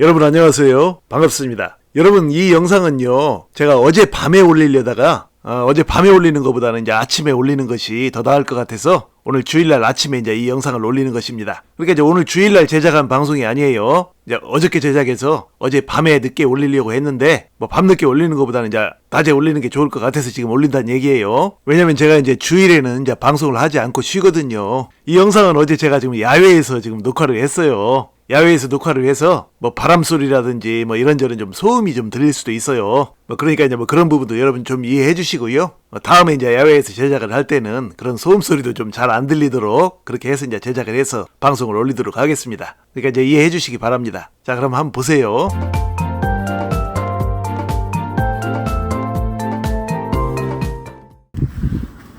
여러분 안녕하세요. 반갑습니다. 여러분 이 영상은요. 제가 어제 밤에 올리려다가 어, 제 밤에 올리는 것보다는 이제 아침에 올리는 것이 더 나을 것 같아서 오늘 주일날 아침에 이제 이 영상을 올리는 것입니다. 그러니까 이제 오늘 주일날 제작한 방송이 아니에요. 이제 어저께 제작해서 어제 밤에 늦게 올리려고 했는데 뭐 밤늦게 올리는 것보다는 이제 낮에 올리는 게 좋을 것 같아서 지금 올린다는 얘기예요. 왜냐면 제가 이제 주일에는 이제 방송을 하지 않고 쉬거든요. 이 영상은 어제 제가 지금 야외에서 지금 녹화를 했어요. 야외에서 녹화를 해서 뭐 바람 소리라든지 뭐 이런저런 좀 소음이 좀 들릴 수도 있어요. 뭐 그러니까 이제 뭐 그런 부분도 여러분 좀 이해해 주시고요. 뭐 다음에 이제 야외에서 제작을 할 때는 그런 소음 소리도 좀 잘 안 들리도록 그렇게 해서 이제 제작을 해서 방송을 올리도록 하겠습니다. 그러니까 이제 이해해 주시기 바랍니다. 자, 그럼 한번 보세요.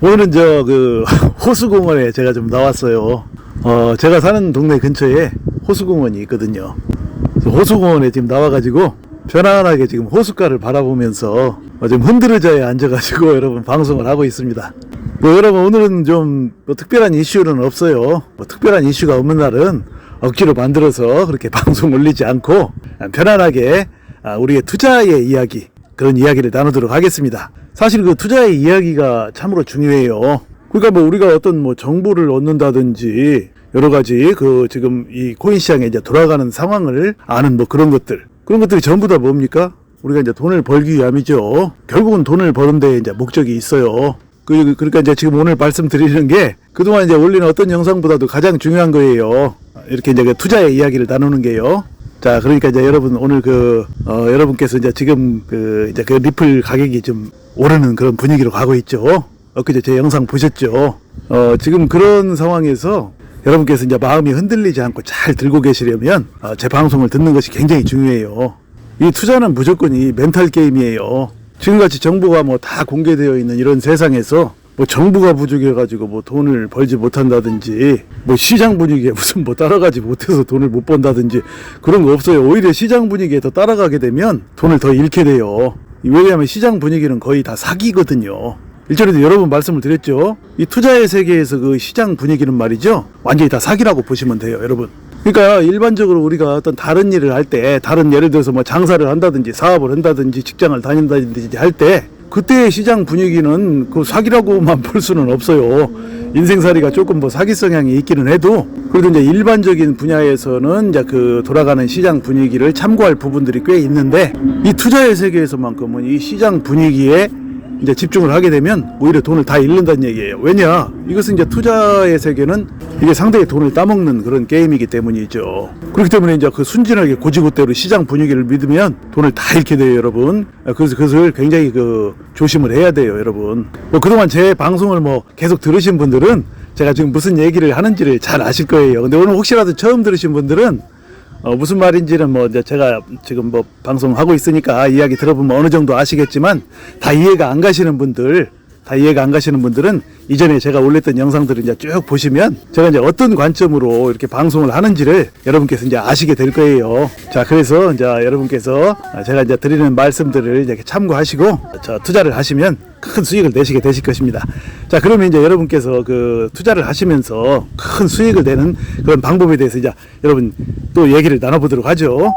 오늘은 저 그 호수공원에 제가 좀 나왔어요. 어, 제가 사는 동네 근처에 호수공원이 있거든요. 호수공원에 지금 나와가지고 편안하게 지금 호숫가를 바라보면서 어, 지금 흔들어져에 앉아가지고 여러분 방송을 하고 있습니다. 뭐 여러분 오늘은 좀 뭐 특별한 이슈는 없어요. 뭐 특별한 이슈가 없는 날은 억지로 만들어서 그렇게 방송 올리지 않고 편안하게 아, 우리의 투자의 이야기 그런 이야기를 나누도록 하겠습니다. 사실 그 투자의 이야기가 참으로 중요해요. 그러니까 뭐 우리가 어떤 뭐 정보를 얻는다든지 여러 가지 그 지금 이 코인 시장에 이제 돌아가는 상황을 아는 뭐 그런 것들 그런 것들이 전부 다 뭡니까? 우리가 이제 돈을 벌기 위함이죠. 결국은 돈을 버는데 이제 목적이 있어요. 그, 그러니까 이제 지금 오늘 말씀드리는 게 그동안 이제 올리는 어떤 영상보다도 가장 중요한 거예요. 이렇게 이제 그 투자의 이야기를 나누는 게요. 자, 그러니까 이제 여러분 오늘 그, 어, 여러분께서 이제 지금 그, 이제 그 리플 가격이 좀 오르는 그런 분위기로 가고 있죠. 엊그제 제 영상 보셨죠. 어, 지금 그런 상황에서 여러분께서 이제 마음이 흔들리지 않고 잘 들고 계시려면 어, 제 방송을 듣는 것이 굉장히 중요해요. 이 투자는 무조건 이 멘탈 게임이에요. 지금같이 정보가 뭐 다 공개되어 있는 이런 세상에서 뭐 정보가 부족해가지고 뭐 돈을 벌지 못한다든지 뭐 시장 분위기에 무슨 뭐 따라가지 못해서 돈을 못 번다든지 그런 거 없어요. 오히려 시장 분위기에 더 따라가게 되면 돈을 더 잃게 돼요. 왜냐하면 시장 분위기는 거의 다 사기거든요. 일전에도 여러 번 말씀을 드렸죠. 이 투자의 세계에서 그 시장 분위기는 말이죠. 완전히 다 사기라고 보시면 돼요, 여러분. 그러니까 일반적으로 우리가 어떤 다른 일을 할 때, 다른 예를 들어서 뭐 장사를 한다든지 사업을 한다든지 직장을 다닌다든지 할 때, 그때의 시장 분위기는 그 사기라고만 볼 수는 없어요. 인생살이가 조금 뭐 사기 성향이 있기는 해도 그래도 이제 일반적인 분야에서는 이제 그 돌아가는 시장 분위기를 참고할 부분들이 꽤 있는데 이 투자의 세계에서만큼은 이 시장 분위기에 이제 집중을 하게 되면 오히려 돈을 다 잃는다는 얘기예요. 왜냐? 이것은 이제 투자의 세계는 이게 상대의 돈을 따먹는 그런 게임이기 때문이죠. 그렇기 때문에 이제 그 순진하게 고지고대로 시장 분위기를 믿으면 돈을 다 잃게 돼요, 여러분. 그래서 그것을 굉장히 그 조심을 해야 돼요, 여러분. 뭐 그동안 제 방송을 뭐 계속 들으신 분들은 제가 지금 무슨 얘기를 하는지를 잘 아실 거예요. 근데 오늘 혹시라도 처음 들으신 분들은 어, 무슨 말인지는 뭐 이제 제가 지금 뭐 방송하고 있으니까 이야기 들어보면 어느 정도 아시겠지만 다 이해가 안 가시는 분들 다 이해가 안 가시는 분들은 이전에 제가 올렸던 영상들을 이제 쭉 보시면 제가 이제 어떤 관점으로 이렇게 방송을 하는지를 여러분께서 이제 아시게 될 거예요. 자, 그래서 이제 여러분께서 제가 이제 드리는 말씀들을 이렇게 참고하시고 저 투자를 하시면 큰 수익을 내시게 되실 것입니다. 자, 그러면 이제 여러분께서 그 투자를 하시면서 큰 수익을 내는 그런 방법에 대해서 이제 여러분 또 얘기를 나눠보도록 하죠.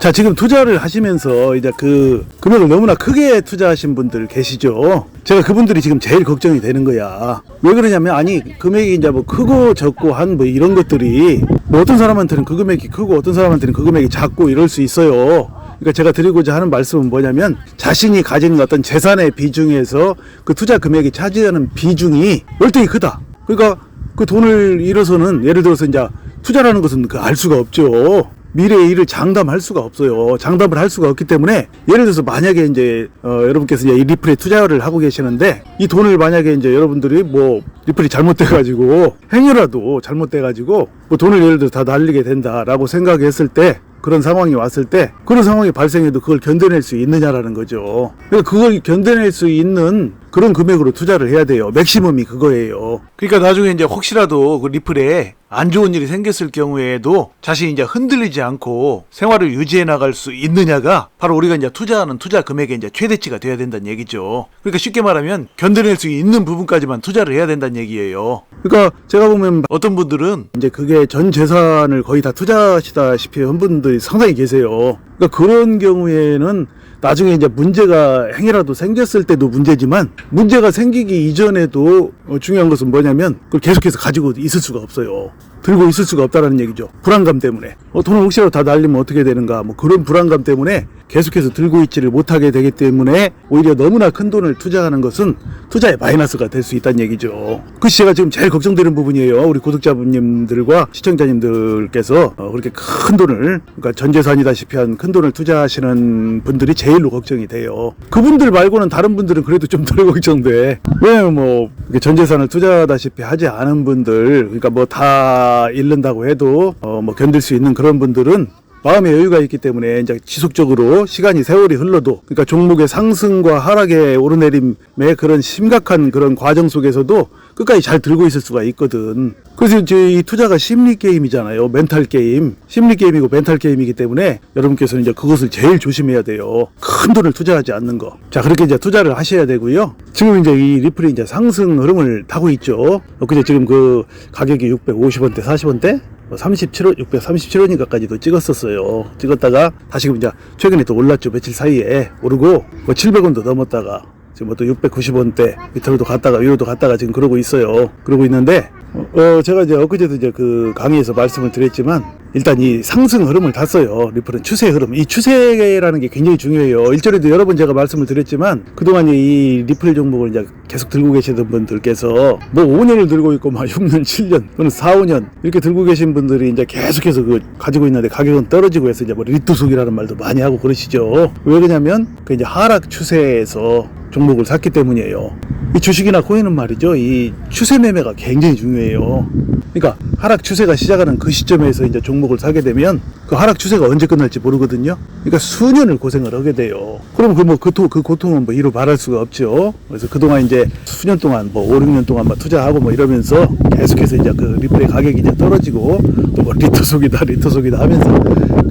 자, 지금 투자를 하시면서 이제 그 금액을 너무나 크게 투자하신 분들 계시죠? 제가 그분들이 지금 제일 걱정이 되는 거야. 왜 그러냐면, 아니, 금액이 이제 뭐 크고 적고 한 뭐 이런 것들이 뭐 어떤 사람한테는 그 금액이 크고 어떤 사람한테는 그 금액이 작고 이럴 수 있어요. 그러니까 제가 드리고자 하는 말씀은 뭐냐면 자신이 가진 어떤 재산의 비중에서 그 투자 금액이 차지하는 비중이 월등히 크다. 그러니까 그 돈을 잃어서는 예를 들어서 이제 투자라는 것은 그 알 수가 없죠. 미래의 일을 장담할 수가 없어요. 장담을 할 수가 없기 때문에 예를 들어서 만약에 이제 어, 여러분께서 이제 이 리플에 투자를 하고 계시는데 이 돈을 만약에 이제 여러분들이 뭐 리플이 잘못돼 가지고 행여라도 잘못돼 가지고 뭐 돈을 예를 들어 다 날리게 된다라고 생각했을 때 그런 상황이 왔을 때 그런 상황이 발생해도 그걸 견뎌낼 수 있느냐라는 거죠. 그러니까 그걸 견뎌낼 수 있는 그런 금액으로 투자를 해야 돼요. 맥시멈이 그거예요. 그러니까 나중에 이제 혹시라도 그 리플에 안 좋은 일이 생겼을 경우에도 자신이 이제 흔들리지 않고 생활을 유지해 나갈 수 있느냐가 바로 우리가 이제 투자하는 투자 금액의 이제 최대치가 돼야 된다는 얘기죠. 그러니까 쉽게 말하면 견뎌낼 수 있는 부분까지만 투자를 해야 된다는 얘기예요. 그러니까 제가 보면 어떤 분들은 이제 그게 전 재산을 거의 다 투자하시다시피 한 분들이 상당히 계세요. 그러니까 그런 경우에는 나중에 이제 문제가 행이라도 생겼을 때도 문제지만 문제가 생기기 이전에도 어, 중요한 것은 뭐냐면 그걸 계속해서 가지고 있을 수가 없어요. 들고 있을 수가 없다라는 얘기죠. 불안감 때문에. 어, 돈을 혹시라도 다 날리면 어떻게 되는가. 뭐 그런 불안감 때문에 계속해서 들고 있지를 못하게 되기 때문에 오히려 너무나 큰 돈을 투자하는 것은 투자의 마이너스가 될 수 있다는 얘기죠. 그것이 제가 지금 제일 걱정되는 부분이에요. 우리 구독자분님들과 시청자님들께서 어, 그렇게 큰 돈을 그러니까 전 재산이다시피 한 큰 돈을 투자하시는 분들이 제일로 걱정이 돼요. 그분들 말고는 다른 분들은 그래도 좀 덜 걱정돼. 왜냐면 뭐 전 재산을 투자하다시피 하지 않은 분들 그러니까 뭐다 잃는다고 해도 어, 뭐 견딜 수 있는 그런 분들은 마음의 여유가 있기 때문에 이제 지속적으로 시간이 세월이 흘러도 그러니까 종목의 상승과 하락의 오르내림의 그런 심각한 그런 과정 속에서도 끝까지 잘 들고 있을 수가 있거든. 그래서 이 투자가 심리 게임이잖아요. 멘탈 게임. 심리 게임이고 멘탈 게임이기 때문에 여러분께서는 이제 그것을 제일 조심해야 돼요. 큰 돈을 투자하지 않는 거. 자, 그렇게 이제 투자를 하셔야 되고요. 지금 이제 이 리플이 이제 상승 흐름을 타고 있죠. 그제 지금 그 가격이 650원대, 40원대? 37원, 637원인가까지도 찍었었어요. 찍었다가 다시 이제 최근에 또 올랐죠. 며칠 사이에 오르고 뭐 700원도 넘었다가 지금 또 690원대 밑으로도 갔다가 위로도 갔다가 지금 그러고 있어요. 그러고 있는데 어 제가 이제 엊그제도 이제 그 강의에서 말씀을 드렸지만 일단 이 상승 흐름을 탔어요. 리플은 추세 흐름. 이 추세라는 게 굉장히 중요해요. 일전에도 여러 번 제가 말씀을 드렸지만 그동안 이 리플 종목을 이제 계속 들고 계시던 분들께서 뭐 5년을 들고 있고 막 6년, 7년 또는 4, 5년 이렇게 들고 계신 분들이 이제 계속해서 그 가지고 있는데 가격은 떨어지고 해서 이제 뭐 리투속이라는 말도 많이 하고 그러시죠. 왜 그러냐면 그 이제 하락 추세에서 종목을 샀기 때문이에요. 이 주식이나 코인은 말이죠. 이 추세 매매가 굉장히 중요해요. 그러니까 하락 추세가 시작하는 그 시점에서 이제 종목을 사게 되면 그 하락 추세가 언제 끝날지 모르거든요. 그러니까 수년을 고생을 하게 돼요. 그럼 그 뭐그그 고통은 뭐 이루 말할 수가 없죠. 그래서 그동안 이제 수년 동안 뭐 5, 6년 동안 막 투자하고 뭐 이러면서 계속해서 이제 그 리플의 가격이 이제 떨어지고 또 뭐 리터 속이다 리터 속이다 하면서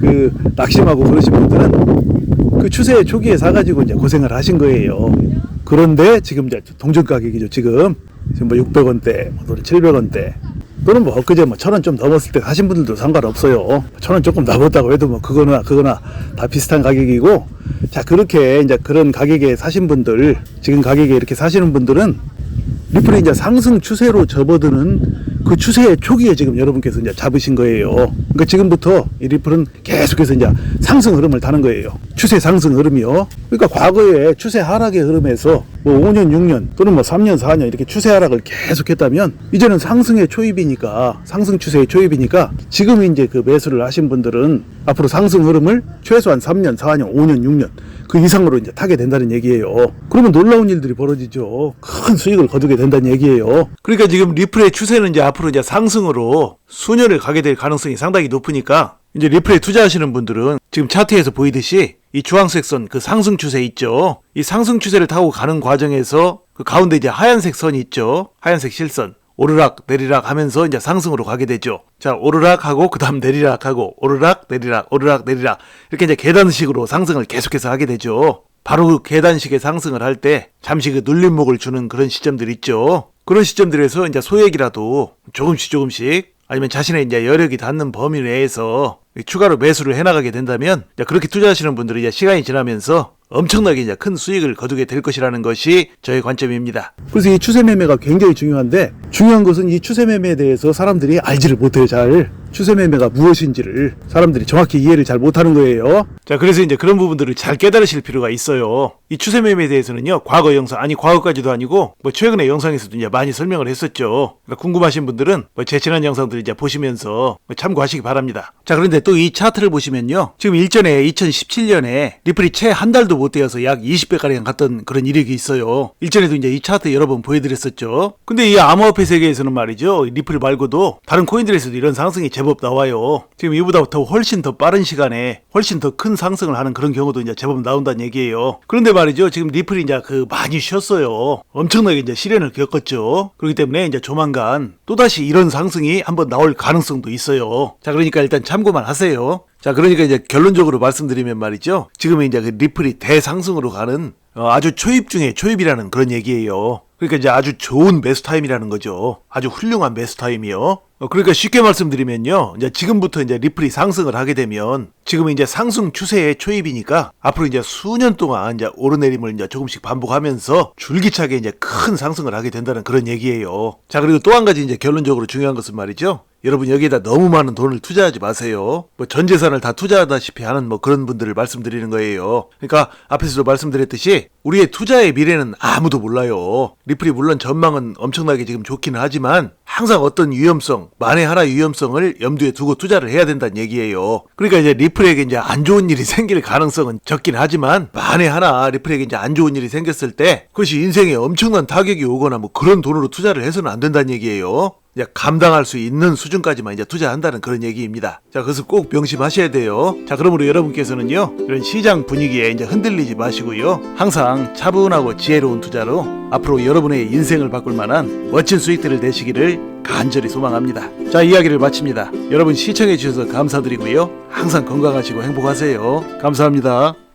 그 낙심하고 그러신 분들은 그 추세 초기에 사가지고 이제 고생을 하신 거예요. 그런데 지금 이제 동전 가격이죠. 지금 지금 뭐 600원대, 또는 700원대, 또는 뭐 엊그제 뭐 천 원 좀 넘었을 때 사신 분들도 상관없어요. 천 원 조금 넘었다고 해도 뭐 그거나 그거나 다 비슷한 가격이고 자 그렇게 이제 그런 가격에 사신 분들 지금 가격에 이렇게 사시는 분들은 리플이 이제 상승 추세로 접어드는 그 추세의 초기에 지금 여러분께서 이제 잡으신 거예요. 그러니까 지금부터 이 리플은 계속해서 이제 상승 흐름을 타는 거예요. 추세 상승 흐름이요. 그러니까 과거에 추세 하락의 흐름에서 뭐 5년, 6년 또는 뭐 3년, 4년 이렇게 추세 하락을 계속했다면 이제는 상승의 초입이니까 상승 추세의 초입이니까 지금 이제 그 매수를 하신 분들은 앞으로 상승 흐름을 최소한 3년, 4년, 5년, 6년 그 이상으로 이제 타게 된다는 얘기예요. 그러면 놀라운 일들이 벌어지죠. 큰 수익을 거두게 된다는 얘기예요. 그러니까 지금 리플의 추세는 이제 앞으로 이제 상승으로 수년을 가게 될 가능성이 상당히 높으니까 이제 리플에 투자하시는 분들은 지금 차트에서 보이듯이 이 주황색 선 그 상승 추세 있죠. 이 상승 추세를 타고 가는 과정에서 그 가운데 이제 하얀색 선이 있죠. 하얀색 실선. 오르락 내리락 하면서 이제 상승으로 가게 되죠. 자, 오르락 하고 그다음 내리락 하고 오르락 내리락 오르락 내리락 이렇게 이제 계단식으로 상승을 계속해서 하게 되죠. 바로 그 계단식의 상승을 할 때 잠시 그 눌림목을 주는 그런 시점들 있죠. 그런 시점들에서 이제 소액이라도 조금씩 조금씩 아니면 자신의 이제 여력이 닿는 범위 내에서 추가로 매수를 해나가게 된다면 그렇게 투자하시는 분들이 이제 시간이 지나면서 엄청나게 이제 큰 수익을 거두게 될 것이라는 것이 저의 관점입니다. 그래서 이 추세 매매가 굉장히 중요한데 중요한 것은 이 추세 매매에 대해서 사람들이 알지를 못해요 잘. 추세 매매가 무엇인지를 사람들이 정확히 이해를 잘 못하는 거예요. 자, 그래서 이제 그런 부분들을 잘 깨달으실 필요가 있어요. 이 추세 매매에 대해서는요, 과거 영상, 아니, 과거까지도 아니고, 뭐, 최근의 영상에서도 이제 많이 설명을 했었죠. 그러니까 궁금하신 분들은, 뭐, 제 지난 영상들 이제 보시면서 뭐 참고하시기 바랍니다. 자, 그런데 또 이 차트를 보시면요, 지금 일전에 2017년에 리플이 채 한 달도 못 되어서 약 20배가량 갔던 그런 이력이 있어요. 일전에도 이제 이 차트 여러 번 보여드렸었죠. 근데 이 암호화폐 세계에서는 말이죠, 리플 말고도 다른 코인들에서도 이런 상승이 제법 나와요. 지금 이보다 더 훨씬 더 빠른 시간에 훨씬 더 큰 상승을 하는 그런 경우도 이제 제법 나온다는 얘기예요. 그런데 말이죠. 지금 리플이 이제 그 많이 쉬었어요. 엄청나게 이제 시련을 겪었죠. 그렇기 때문에 이제 조만간 또다시 이런 상승이 한번 나올 가능성도 있어요. 자, 그러니까 일단 참고만 하세요. 자, 그러니까 이제 결론적으로 말씀드리면 말이죠. 지금 이제 그 리플이 대상승으로 가는 어, 아주 초입 중에 초입이라는 그런 얘기예요. 그러니까 이제 아주 좋은 매수 타임이라는 거죠. 아주 훌륭한 매수 타임이요. 어, 그러니까 쉽게 말씀드리면요. 이제 지금부터 이제 리플이 상승을 하게 되면 지금은 이제 상승 추세의 초입이니까 앞으로 이제 수년 동안 이제 오르내림을 이제 조금씩 반복하면서 줄기차게 이제 큰 상승을 하게 된다는 그런 얘기예요. 자, 그리고 또 한 가지 이제 결론적으로 중요한 것은 말이죠. 여러분 여기에다 너무 많은 돈을 투자하지 마세요. 뭐 전 재산을 다 투자하다시피 하는 뭐 그런 분들을 말씀드리는 거예요. 그러니까 앞에서도 말씀드렸듯이 우리의 투자의 미래는 아무도 몰라요. 리플이 물론 전망은 엄청나게 지금 좋기는 하지만 항상 어떤 위험성, 만에 하나 위험성을 염두에 두고 투자를 해야 된다는 얘기예요. 그러니까 이제 리플에게 이제 안 좋은 일이 생길 가능성은 적긴 하지만 만에 하나 리플에게 이제 안 좋은 일이 생겼을 때 그것이 인생에 엄청난 타격이 오거나 뭐 그런 돈으로 투자를 해서는 안 된다는 얘기예요. 이제 감당할 수 있는 수준까지만 이제 투자한다는 그런 얘기입니다. 자, 그것을 꼭 명심하셔야 돼요. 자, 그러므로 여러분께서는요, 이런 시장 분위기에 이제 흔들리지 마시고요. 항상 차분하고 지혜로운 투자로 앞으로 여러분의 인생을 바꿀 만한 멋진 수익들을 내시기를 간절히 소망합니다. 자, 이야기를 마칩니다. 여러분 시청해 주셔서 감사드리고요. 항상 건강하시고 행복하세요. 감사합니다.